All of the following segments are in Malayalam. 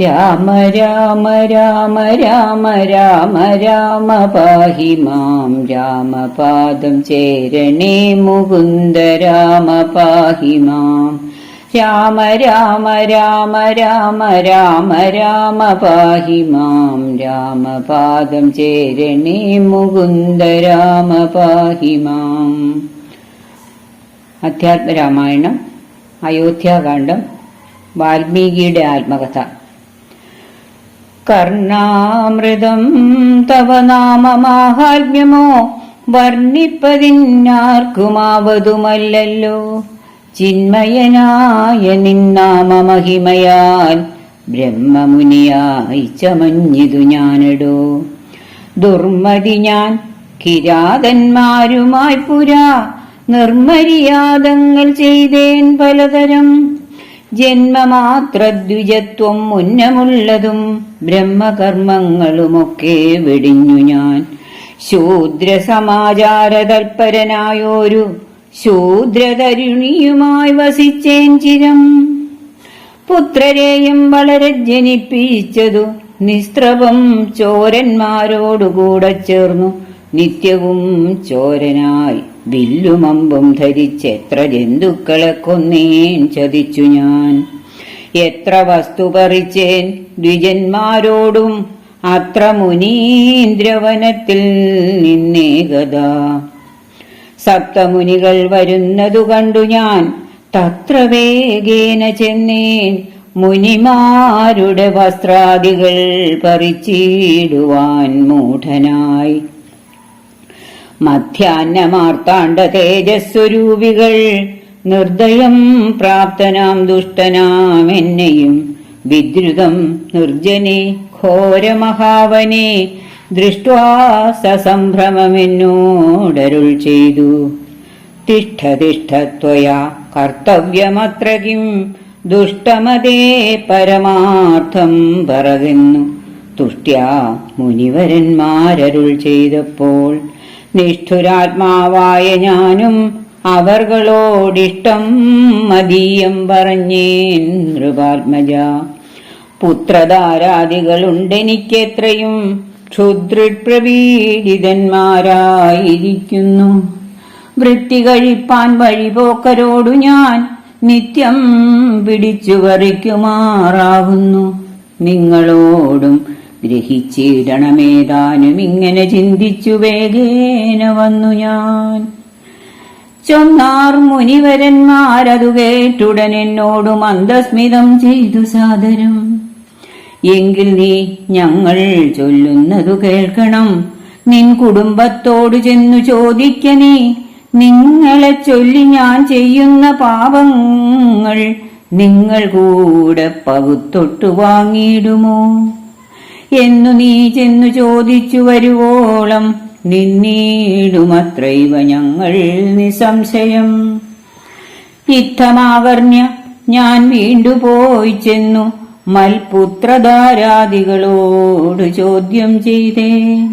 രാമ രാമ രാമ രാമ രാമ രാമ പാഹി മാം. രാമപാദം ചേരണേ മുകുന്ദ രാമ പാഹി മാം. രാമ രാമ രാമ രാമ രാമ രാമ പാഹി മാം. രാമപാദം ചേരണേ മുകുന്ദ രാമ പാഹി മാം. അധ്യാത്മരാമായണം അയോധ്യാകാന്ഡം വാൽമീകിയുടെ ആത്മകഥ. കർണാമൃതം തവ നാമമാഹാത്മ്യമോ വർണിപ്പതിന്നാർക്കുമാവതുമല്ലോ ചിന്മയനായ നിന്നാമമഹിമയാൽ ബ്രഹ്മമുനിയായി ചമഞ്ഞിതു ഞാനടോ. ദുർമതി ഞാൻ കിരാതന്മാരുമായി പുരാ നിർമര്യാദങ്ങൾ ചെയ്തേൻ പലതരം ജന്മമാത്രദ്വിജത്വം മുന്നമുള്ളതും ബ്രഹ്മകർമ്മങ്ങളുമൊക്കെ വെടിഞ്ഞു ഞാൻ. ശൂദ്ര സമാചാര തൽപരനായോരു ശൂദ്രതരുണിയുമായി വസിച്ചേൻ ചിരം. പുത്രരെയും വളരെ ജനിപ്പിച്ചതു നിസ്ത്രവം ചോരന്മാരോടുകൂടെ ചേർന്നു. നിത്യവും ചോരനായി വില്ലുമമ്പും ധരിച്ചെത്ര ജന്തുക്കളെ കൊന്നേൻ ചതിച്ചു ഞാൻ. എത്ര വസ്തു പറിച്ചേൻ ദ്വിജന്മാരോടും അത്ര മുനീന്ദ്രവനത്തിൽ നിന്നേകത. സപ്തമുനികൾ വരുന്നതു കണ്ടു ഞാൻ തത്ര വേഗേന ചെന്നേൻ മുനിമാരുടെ വസ്ത്രാദികൾ പറിച്ചിടുവാൻ മൂഢനായി. മധ്യാന്നമാർത്താണ്ഡ തേജസ്വരൂപികൾ. നിർദ്ദയം പ്രാപ്തനാം ദുഷ്ടനാം എന്നെയും വിദ്രുതം നിർജനെ ഘോരമഹാവനെ ദൃഷ്ട്വാ സസംഭ്രമമെന്നോടരുൾ ചെയ്തു. തിഷ്ഠ തിഷ്ഠ ത്വയാ കർത്തവ്യമത്ര കിം ദുഷ്ടമതേ പരമാർത്ഥം പറകുന്നു തുഷ്ട്യാ മുനിവരന്മാരരുൾ ചെയ്തപ്പോൾ നിഷ്ഠുരാത്മാവായ ഞാനും അവർകളോടിഷ്ടം മതീയം പറഞ്ഞേൻ നൃപാത്മജ പുത്രധാരാദികളുണ്ടെനിക്കെത്രയും ക്ഷുദ്രപ്രപീഡിതന്മാരായിരിക്കുന്നു. വൃത്തി കഴിപ്പാൻ വഴിപോക്കരോടു ഞാൻ നിത്യം പിടിച്ചു പറിക്കുമാറാകുന്നു നിങ്ങളോടും ഗ്രഹിച്ചിടണമേതാനും ഇങ്ങനെ ചിന്തിച്ചു വേഗേന വന്നു ഞാൻ. ചൊന്നാർ മുനിവരന്മാരതു കേട്ടുടൻ എന്നോട് മന്ദസ്മിതം ചെയ്തു സാദരം. എങ്കിൽ നീ ഞങ്ങൾ ചൊല്ലുന്നതു കേൾക്കണം. നിൻ കുടുംബത്തോട് ചെന്നു ചോദിക്ക നീ. നിങ്ങളെ ചൊല്ലി ഞാൻ ചെയ്യുന്ന പാപങ്ങൾ നിങ്ങൾ കൂടെ പകുത്തൊട്ടു വാങ്ങിയിടുമോ? എന്നു നീ ചെന്നു ചോദിച്ചു വരുവോളം നിന്നീടുമത്രൈവ ഞങ്ങൾ നിസംശയം ഇത്തമാവർണ്യ ഞാൻ വീണ്ടുപോയി ചെന്നു മൽപുത്രധാരാദികളോട് ചോദ്യം ചെയ്തേ.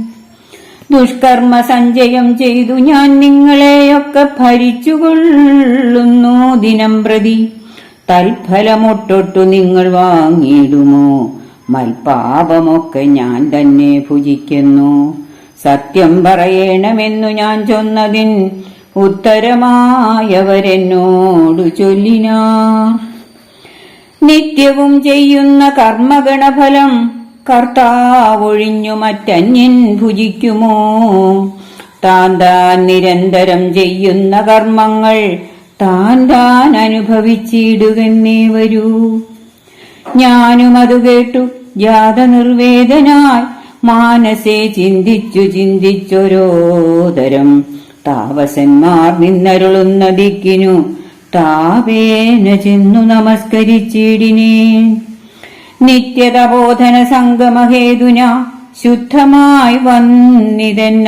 ദുഷ്കർമ്മ സഞ്ചയം ചെയ്തു ഞാൻ നിങ്ങളെയൊക്കെ ഭരിച്ചുകൊള്ളുന്നു ദിനം പ്രതി തൽഫലമൊട്ടൊട്ടു നിങ്ങൾ വാങ്ങിയിടുമോ? മൽപാപമൊക്കെ ഞാൻ തന്നെ ഭുജിക്കുന്നു. സത്യം പറയണമെന്നു ഞാൻ ചൊന്നതിൻ ഉത്തരമായവരെന്നോടു ചൊല്ലിനാർ. നിത്യവും ചെയ്യുന്ന കർമ്മഗണഫലം കർത്താവൊഴിഞ്ഞു മറ്റന്യൻ ഭുജിക്കുമോ? താൻ താൻ നിരന്തരം ചെയ്യുന്ന കർമ്മങ്ങൾ താൻ താൻ അനുഭവിച്ചിടുകന്നേ വരൂ. ഞാനും അത് കേട്ടു. ജാത നിർവേദനായി. മാനസേ ചിന്തിച്ചു ചിന്തിച്ചൊരോതരം. താപസന്മാർ നിന്നരുളുന്ന ദിക്കിനു താപേന ചെന്നു നമസ്കരിച്ചിടിനേ. നിത്യതബോധന സംഗമഹേതുന ശുദ്ധമായി വന്നിതൻ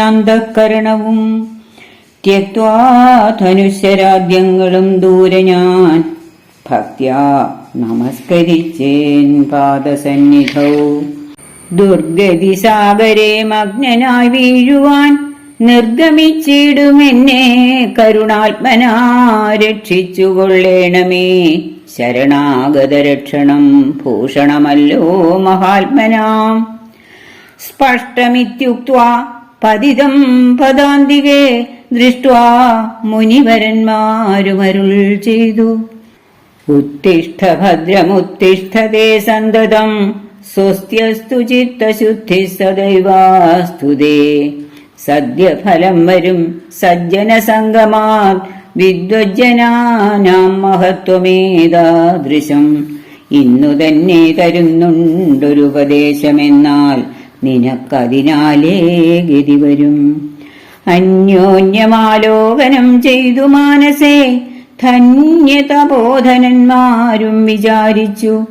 ത്യക്വാ ധനുശരാദ്യങ്ങളും ദൂരെ ഞാൻ ഭക്ത്യാ നമസ്കരിച്ചേൻ പാദസന്നിധൗ. ദുർഗതി സാഗരെ മഗ്നനായി വീഴുവാൻ നിർഗമിച്ചിടുമെന്നെ. കരുണാത്മനാ രക്ഷിച്ചുകൊള്ളേണമേ. ശരണാഗതരക്ഷണം ഭൂഷണമല്ലോ മഹാത്മനാം. സ്പഷ്ടമിത്യുക്വാ പതിതം പദാന്തികെ ദൃഷ്ട്വാ മുനിവരന്മാരുമരുൾ ചെയ്തു. ഭദ്രമുത്തിഷ്ഠതേ സന്തതം. സ്വസ്ത്യസ്തു ചിത്തശുദ്ധി സദൈവാസ്തുതേ സദ്യഫലം വരും സജ്ജന സംഗമാ വിദ്വജ്ജനാനാം മഹത്വമേതാദൃശം. ഇന്നു തന്നെ തരുന്നുണ്ടൊരുപദേശമെന്നാൽ നിനക്കതിനാലേ ഗതി വരും അന്യോന്യമാലോകനം ചെയ്തു മാനസേ. ധന്യതബോധനന്മാരും വിചാരിച്ചു.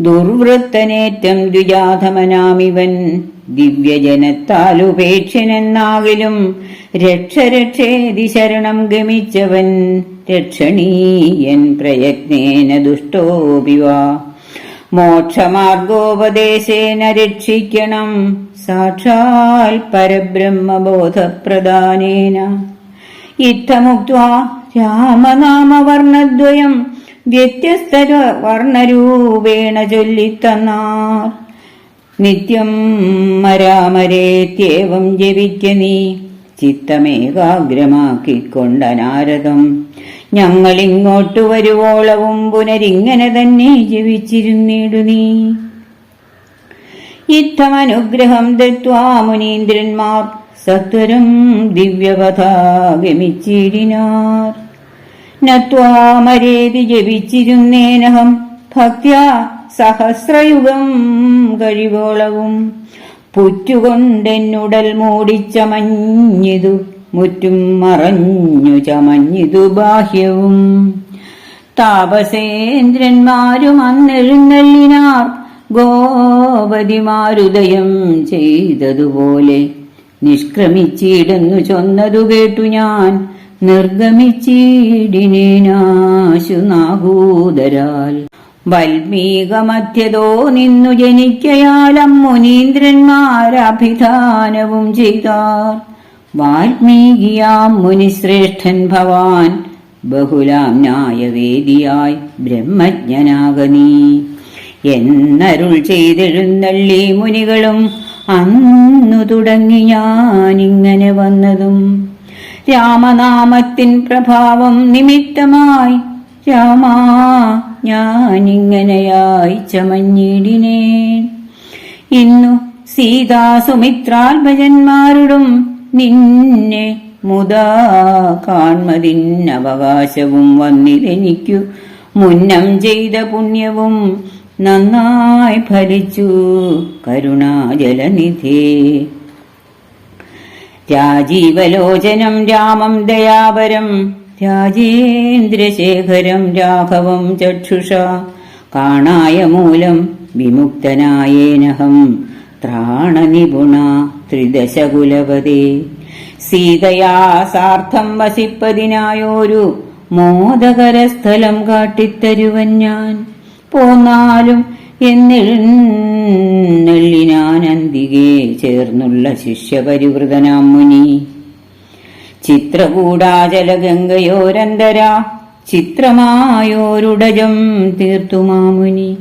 ദുർവൃത്തനേറ്റം ദ്വിജാധമനാമിവൻ. രക്ഷ രക്ഷരക്ഷേതി ശരണം ഗമിച്ചവൻ. രക്ഷണീയൻ പ്രയത്നേന ദുഷ്ടോപിവാ മോക്ഷമാർഗോപദേശേന രക്ഷിക്കണം. സാക്ഷാൽ പരബ്രഹ്മബോധപ്രദാനേന. ഇത്തമുക്വാ രാമനാമവർണദ്വയം വ്യത്യസ്ത വർണരൂപേണ ചൊല്ലിത്തന്നാർ. നിത്യം മരാമരേത്യേവം ജപിക്ക നീ. ചിത്തമേകാഗ്രമാക്കിക്കൊണ്ട നാരദം ഞങ്ങൾ ഇങ്ങോട്ട് വരുവോളവും പുനരിങ്ങനെ തന്നെ ജപിച്ചിരുന്നിടു നീ. ഇത്തമനുഗ്രഹം ദത്വാ മുനീന്ദ്രന്മാർ. സത്വരം ദിവ്യകഥാ ഗമിച്ചിടിനാർ നത്വാമരേതി ജപിച്ചിരുന്നേനഹം ഭക്യ സഹസ്രയുഗം കഴിവോളവും. പുറ്റുകൊണ്ടെന്നുടൽ മൂടിച്ചമഞ്ഞിതു മുറ്റും മറഞ്ഞു ചമഞ്ഞിതു ബാഹ്യവും. താപസേന്ദ്രന്മാരും അന്നെഴുന്നള്ളിനാർ ഗോപതിമാരുദയം ചെയ്തതുപോലെ നിഷ്ക്രമിച്ചിടുന്നു ചൊന്നതു കേട്ടു ഞാൻ. നിർഗമിച്ചിടിനേനാശു നാഗൂതരാൽ വൽമീകമധ്യതോ നിന്നു ജനിക്കയാലം മുനീന്ദ്രന്മാരഭിധാനവും ചെയ്താർ വാൽമീകിയാം മുനിശ്രേഷ്ഠൻ ഭവാൻ ബഹുലാം ന്യായവേദിയായി ബ്രഹ്മജ്ഞനാകനീ എന്നരുൾ ചെയ്തെഴുന്നള്ളി മുനികളും അന്നു തുടങ്ങി ഞാനിങ്ങനെ വന്നതും. രാമനാമത്തിൻ പ്രഭാവം നിമിത്തമായി. രാമാ ഞാനിങ്ങനെയായി ചമഞ്ഞിടിനേൻ ഇന്നു ഭജന്മാരുടും നിന്നെ മുതാ കാൺമതിന്നവകാശവും വന്നിതെനിക്കു മുന്നം ചെയ്ത പുണ്യവും നന്നായി ഫലിച്ചു കരുണാജലനിധേ. രാജീവലോചനം രാമം ദയാപരം രാജേന്ദ്രശേഖരം രാഘവം ചക്ഷുഷ കാണായ മൂലം വിമുക്തനായേനഹം ത്രാണനിപുണ ത്രിദശകുലപതി. സീതയാ സാർത്ഥം വസിപ്പതിനായോരു മോദകരസ്ഥലം കാട്ടിത്തരുവൻ ഞാൻ. പോന്നാലും അന്തികെ ചേർന്നുള്ള ശിഷ്യപരിവൃതനാം മുനി. ചിത്രകൂടാചലഗംഗയോരന്തര ചിത്രമായോരുടജം തീർത്തുമാമുനി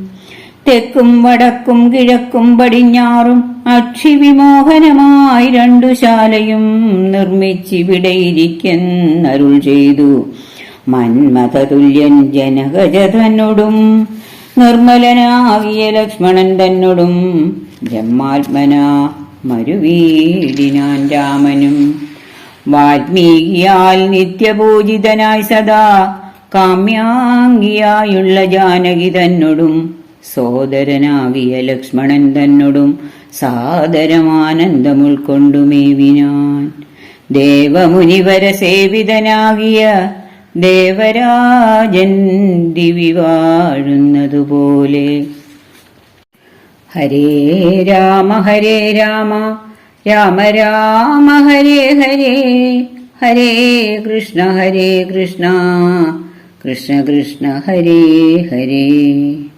തെക്കും വടക്കും കിഴക്കും പടിഞ്ഞാറും അക്ഷിവിമോഹനമായി രണ്ടു ശാലയും നിർമ്മിച്ചിവിടെയിരിക്കുന്നരുൾ ചെയ്തു. മന്മഥതുല്യൻ ജനകജതനോടും നിർമ്മലനാകിയ ലക്ഷ്മണൻ തന്നോടും ബ്രഹ്മാത്മന മരുവീടിനാൻ രാമനും. വാത്മീകിയാൽ നിത്യപൂജിതനായി സദാ കാമ്യാംഗിയായുള്ള ജാനകി തന്നോടും സോദരനാകിയ ലക്ഷ്മണൻ തന്നോടും സാദരമാനന്ദം ഉൾക്കൊണ്ടുമേവിനാൻ ദേവമുനിവര സേവിതനാകിയ ദേവരാജൻ ദിവി വാഴുന്നതുപോലെ. ഹരേ രാമ ഹരേ രാമ രാമ രാമ ഹരേ ഹരേ ഹരേ കൃഷ്ണ ഹരേ കൃഷ്ണ കൃഷ്ണ കൃഷ്ണ ഹരേ ഹരേ.